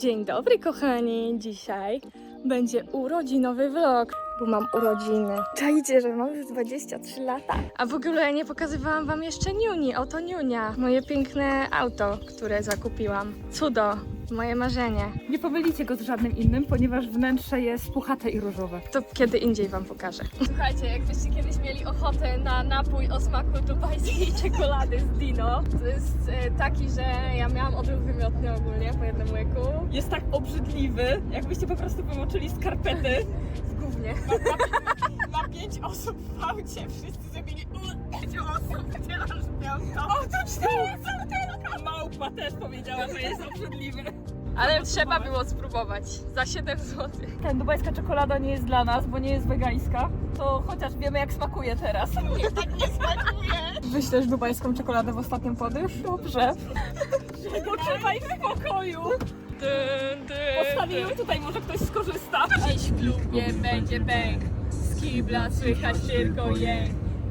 Dzień dobry kochani, dzisiaj będzie urodzinowy vlog, bo mam urodziny. Czajcie, że mam już 23 lata. A w ogóle nie pokazywałam wam jeszcze Niuni, oto Niunia. Moje piękne auto, które zakupiłam. Cudo, moje marzenie. Nie pomylicie go z żadnym innym, ponieważ wnętrze jest puchate i różowe. To kiedy indziej wam pokażę. Słuchajcie, jakbyście kiedyś mieli ochotę na napój o smaku dubajskiej czekolady z Dino, to jest e, taki, że ja miałam odruch wymiotny ogólnie po jednym łyku. Jest tak obrzydliwy, jakbyście po prostu pomoczyli skarpety. W gównie. Na pięć osób w aucie, wszyscy zrobili pięć osób, gdzie nasz piątko. O, to cztery są tylko! Małpa też powiedziała, że jest obrzydliwy. Ale trzeba było spróbować. Za 7 zł. Ten dubajska czekolada nie jest dla nas, bo nie jest wegańska. To chociaż wiemy jak smakuje teraz. Nie, tak nie smakuje. Wyślesz dubajską czekoladę w ostatnią podróż? Dobrze. Poczekaj w Postawię ją tutaj, może ktoś skorzysta. Dziś w klubie będzie bęk. Z kibla słychać tylko jęk.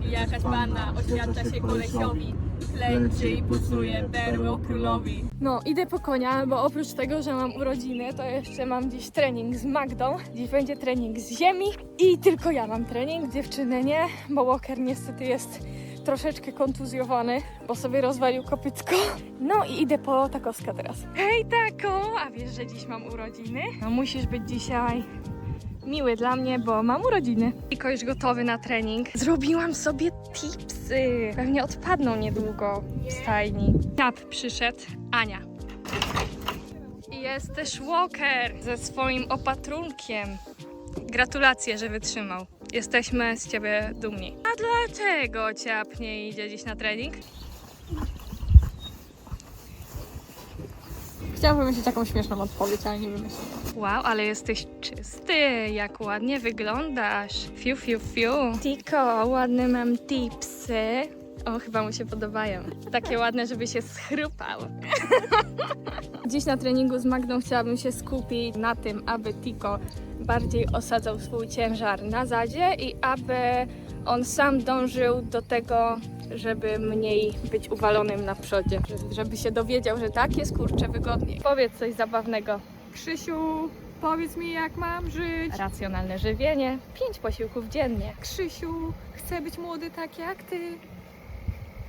Jakaś panna oświadcza się kolesiowi. Klęczy i pucuje berło królowi. No, idę po konia, bo oprócz tego, że mam urodziny, to jeszcze mam dziś trening z Magdą. Dziś będzie trening z ziemi i tylko ja mam trening, dziewczyny nie, bo Walker niestety jest troszeczkę kontuzjowany, bo sobie rozwalił kopytko. No i idę po takoska teraz. Hej tako, a wiesz, że dziś mam urodziny? No musisz być dzisiaj miły dla mnie, bo mam urodziny. Iko już gotowy na trening. Zrobiłam sobie tipsy. Pewnie odpadną niedługo w stajni. Tap przyszedł. Ania. I jest też Walker ze swoim opatrunkiem. Gratulacje, że wytrzymał. Jesteśmy z ciebie dumni. A dlaczego ciap nie idzie dziś na trening? Chciałam wymyślić taką śmieszną odpowiedź, ale nie wymyśliłam. Wow, ale jesteś czysty, jak ładnie wyglądasz. Fiu, fiu, fiu. Tiko, ładne mam tipsy. O, chyba mu się podobają. Takie ładne, żeby się schrupał. Dziś na treningu z Magdą chciałabym się skupić na tym, aby Tiko bardziej osadzał swój ciężar na zadzie i aby on sam dążył do tego, żeby mniej być uwalonym na przodzie. Żeby- się dowiedział, że tak jest kurczę wygodniej. Powiedz coś zabawnego. Krzysiu, powiedz mi jak mam żyć. Racjonalne żywienie, 5 posiłków dziennie. Krzysiu, chcę być młody tak jak ty.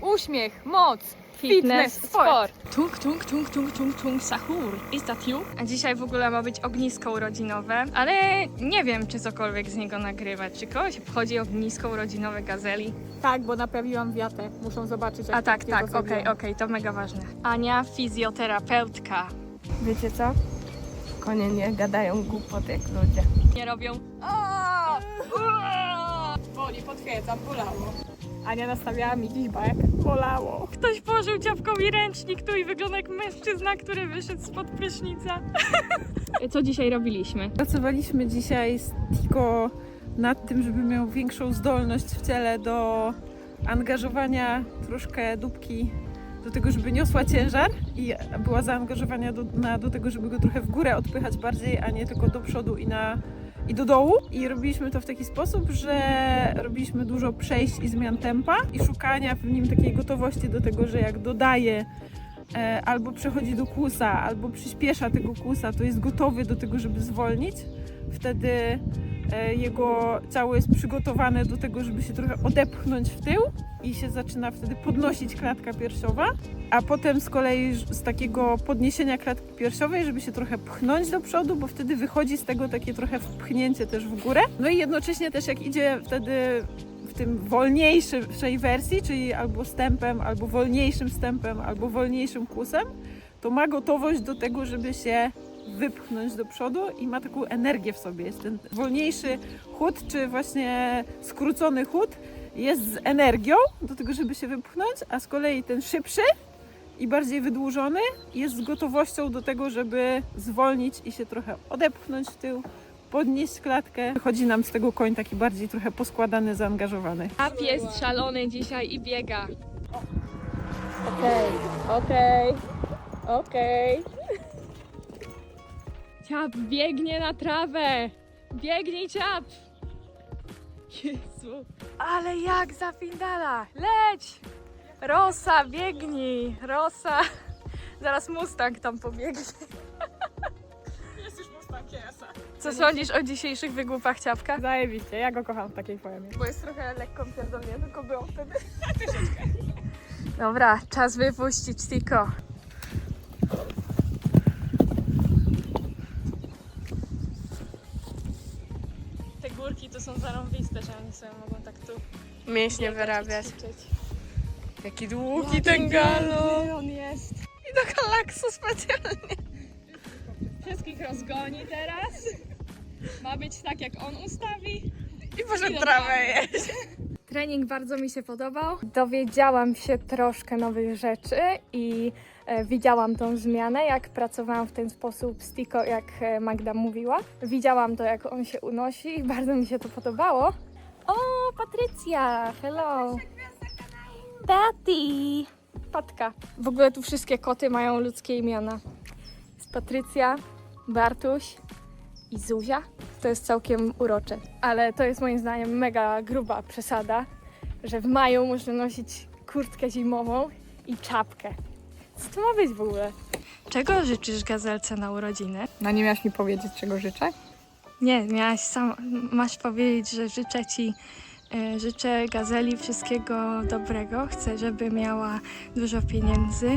Uśmiech, moc, Fitness, sport. sport. Tung, tung, tung, tung, tung, tung, sahur. Is that you? A dzisiaj w ogóle ma być ognisko urodzinowe, ale nie wiem, czy cokolwiek z niego nagrywać. Czy kogoś obchodzi ognisko urodzinowe gazeli? Tak, bo naprawiłam wiatę. Muszą zobaczyć jak A tak, tak, okej, okej, to mega ważne. Ania, fizjoterapeutka. Wiecie co? Konie nie gadają głupoty jak ludzie. Nie robią. Boli, potwierdzam, bolało. Ania nastawiała mi dziś bajek. Bolało. Ktoś położył dziabkowi ręcznik tu i wygląda jak mężczyzna, który wyszedł spod prysznica. Co dzisiaj robiliśmy? Pracowaliśmy dzisiaj z Tiko nad tym, żeby miał większą zdolność w ciele do angażowania troszkę dupki do tego, żeby niosła ciężar i była zaangażowania do, na, do tego, żeby go trochę w górę odpychać bardziej, a nie tylko do przodu i, na, i do dołu. I robiliśmy to w taki sposób, że robiliśmy dużo przejść i zmian tempa i szukania w nim takiej gotowości do tego, że jak dodaje e, albo przechodzi do kłusa, albo przyspiesza tego kłusa, to jest gotowy do tego, żeby zwolnić. Wtedy e, jego ciało jest przygotowane do tego, żeby się trochę odepchnąć w tył i się zaczyna wtedy podnosić klatka piersiowa, a potem z kolei z takiego podniesienia klatki piersiowej, żeby się trochę pchnąć do przodu, bo wtedy wychodzi z tego takie trochę wpchnięcie też w górę. No i jednocześnie też jak idzie wtedy w tym wolniejszej wersji, czyli albo stępem, albo wolniejszym stępem, albo wolniejszym kłusem, to ma gotowość do tego, żeby się wypchnąć do przodu i ma taką energię w sobie. Jest ten wolniejszy chód, czy właśnie skrócony chód jest z energią do tego, żeby się wypchnąć, a z kolei ten szybszy i bardziej wydłużony jest z gotowością do tego, żeby zwolnić i się trochę odepchnąć w tył, podnieść klatkę. Wychodzi nam z tego koń taki bardziej trochę poskładany, zaangażowany. A pies szalony dzisiaj i biega. Okej, okej, okej. Ciap biegnie na trawę. Biegnij, ciap. Jezu. Ale jak zapindala. Leć. Rosa, biegnij. Rosa. Zaraz Mustang tam pobiegnie. Co sądzisz o dzisiejszych wygłupach ciapka? Zajebiście, ja go kocham w takiej formie. Bo jest trochę lekko pierdolnie, tylko było wtedy. Dobra, czas wypuścić Tiko. Są zarąbiste, że oni sobie mogą tak tu Mięśnie wyrabiać. ćwiczyć. Jaki długi ten galon. on jest. I do galaksu specjalnie. Wszystkich rozgoni teraz. Ma być tak, jak on ustawi. I poszedł trawę jeść. Trening bardzo mi się podobał. Dowiedziałam się troszkę nowych rzeczy i e, widziałam tą zmianę, jak pracowałam w ten sposób z Tiko, jak e, Magda mówiła. Widziałam to, jak on się unosi i bardzo mi się to podobało. O, Patrycja! Hello! Tati! Patka. W ogóle tu wszystkie koty mają ludzkie imiona. Jest Patrycja, Bartuś i Zuzia. To jest całkiem urocze. Ale to jest moim zdaniem mega gruba przesada, że w maju można nosić kurtkę zimową i czapkę. Co to ma być w ogóle? Czego życzysz gazelce na urodziny? No nie miałaś mi powiedzieć, czego życzę? Nie, miałaś sam, masz powiedzieć, że życzę ci, e, życzę Gazeli wszystkiego dobrego. Chcę, żeby miała dużo pieniędzy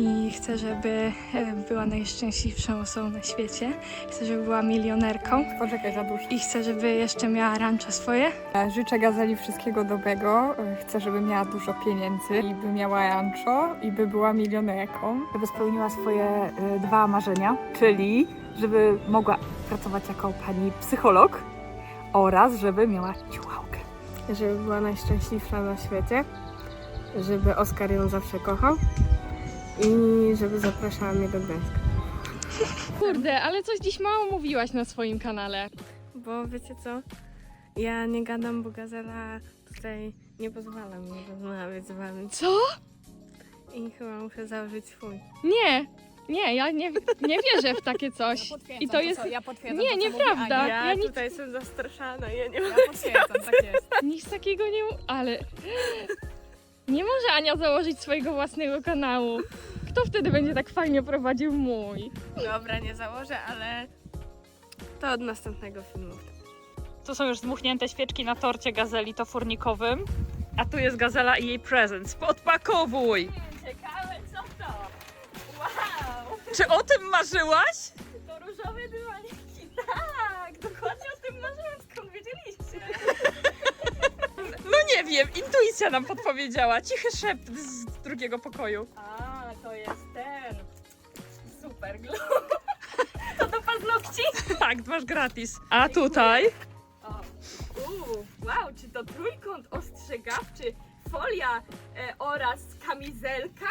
i chcę, żeby e, była najszczęśliwszą osobą na świecie. Chcę, żeby była milionerką Poczekaj za dużo. i chcę, żeby jeszcze miała rancho swoje. Życzę Gazeli wszystkiego dobrego. Chcę, żeby miała dużo pieniędzy i by miała rancho i by była milionerką. Żeby spełniła swoje y, dwa marzenia, czyli żeby mogła pracować jako pani psycholog oraz żeby miała ciuchałkę. żeby była najszczęśliwsza na świecie, żeby Oskar ją zawsze kochał i żeby zapraszała mnie do Gdańska. Kurde, ale coś dziś mało mówiłaś na swoim kanale. Bo wiecie co? Ja nie gadam, bo Gazela tutaj nie pozwala mi rozmawiać z wami Co? i chyba muszę założyć swój. Nie, nie, ja nie, nie wierzę w takie coś. I to jest... Ja potwierdzam Nie, nieprawda. Ja, Ja nic, tutaj jestem zastraszana, ja nie Ja potwierdzam, tak jest. nic takiego nie... mu- Ale... Nie może Ania założyć swojego własnego kanału. Kto wtedy będzie tak fajnie prowadził mój? Dobra, nie założę, ale to od następnego filmu. To są już zmuchnięte świeczki na torcie gazeli to furnikowym. A tu jest gazela i jej prezent. Podpakowuj! Ciekawe co to? Wow! Czy o tym marzyłaś? To różowe dywaniki. Tak, dokładnie o wiem, intuicja nam podpowiedziała. Cichy szept z drugiego pokoju. A, to jest ten. Super glow. To do paznokci? Tak, masz gratis. A tutaj? Wow, czy to trójkąt ostrzegawczy, folia e, oraz kamizelka?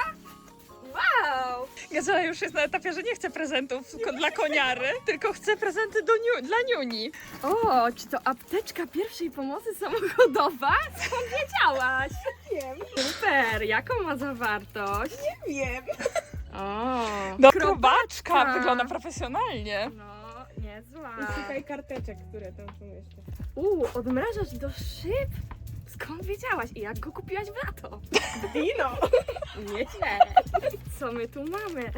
Wow! Gazela już jest na etapie, że nie chce prezentów dla koniary, tylko chce prezenty do niu- dla niuni. O, czy to apteczka pierwszej pomocy samochodowa? Skąd wiedziałaś? Wiem. Super, jaką ma zawartość? Nie wiem. O, No, krobaczka. wygląda profesjonalnie. no, niezła. Szukaj karteczek, które tam są jeszcze. Uuu, odmrażacz do szyb? Skąd wiedziałaś i jak go kupiłaś w lato? Dino! Nieźle. Co my tu mamy?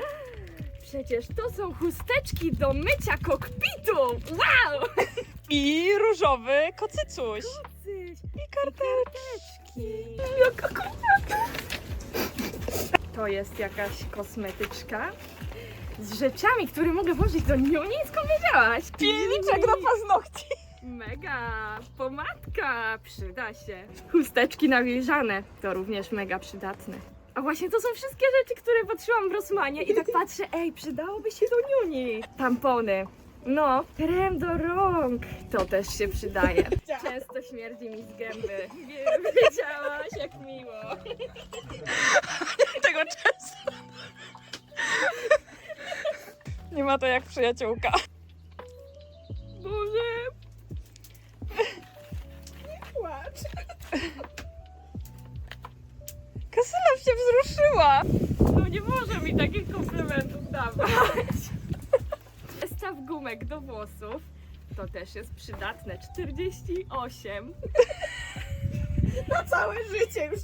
Przecież to są chusteczki do mycia kokpitu! Wow! I różowy kocycuś. Cyś, I karteczki. Jaka koniaka! To jest jakaś kosmetyczka z rzeczami, które mogę włożyć do niuni? Skąd wiedziałaś? Pilniczek do paznokci. Mega! Pomadka! Przyda się. Chusteczki nawilżane. To również mega przydatne. A właśnie to są wszystkie rzeczy, które patrzyłam w Rosmanie i tak patrzę, ej, przydałoby się do niuni. Tampony. No, krem do rąk. To też się przydaje. Często śmierdzi mi z gęby. Wiedziałaś, jak miło. Tego często. Nie ma to jak przyjaciółka. To też jest przydatne. 48. Na całe życie już.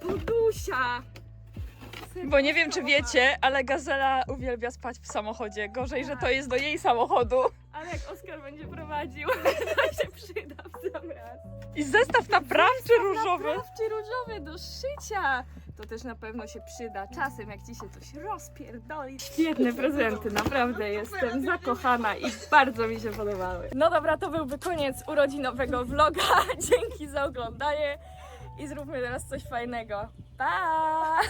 Podusia. Bo nie wiem, czy wiecie, ale Gazela uwielbia spać w samochodzie. Gorzej, że to jest do jej samochodu. Ale jak Oskar będzie prowadził, to się przyda w sam raz. I zestaw naprawczy różowy. Naprawczy różowy do szycia. To też na pewno się przyda czasem, jak ci się coś rozpierdoli. Świetne prezenty, naprawdę jestem zakochana i bardzo mi się podobały. No dobra, to byłby koniec urodzinowego vloga. Dzięki za oglądanie i zróbmy teraz coś fajnego. Pa!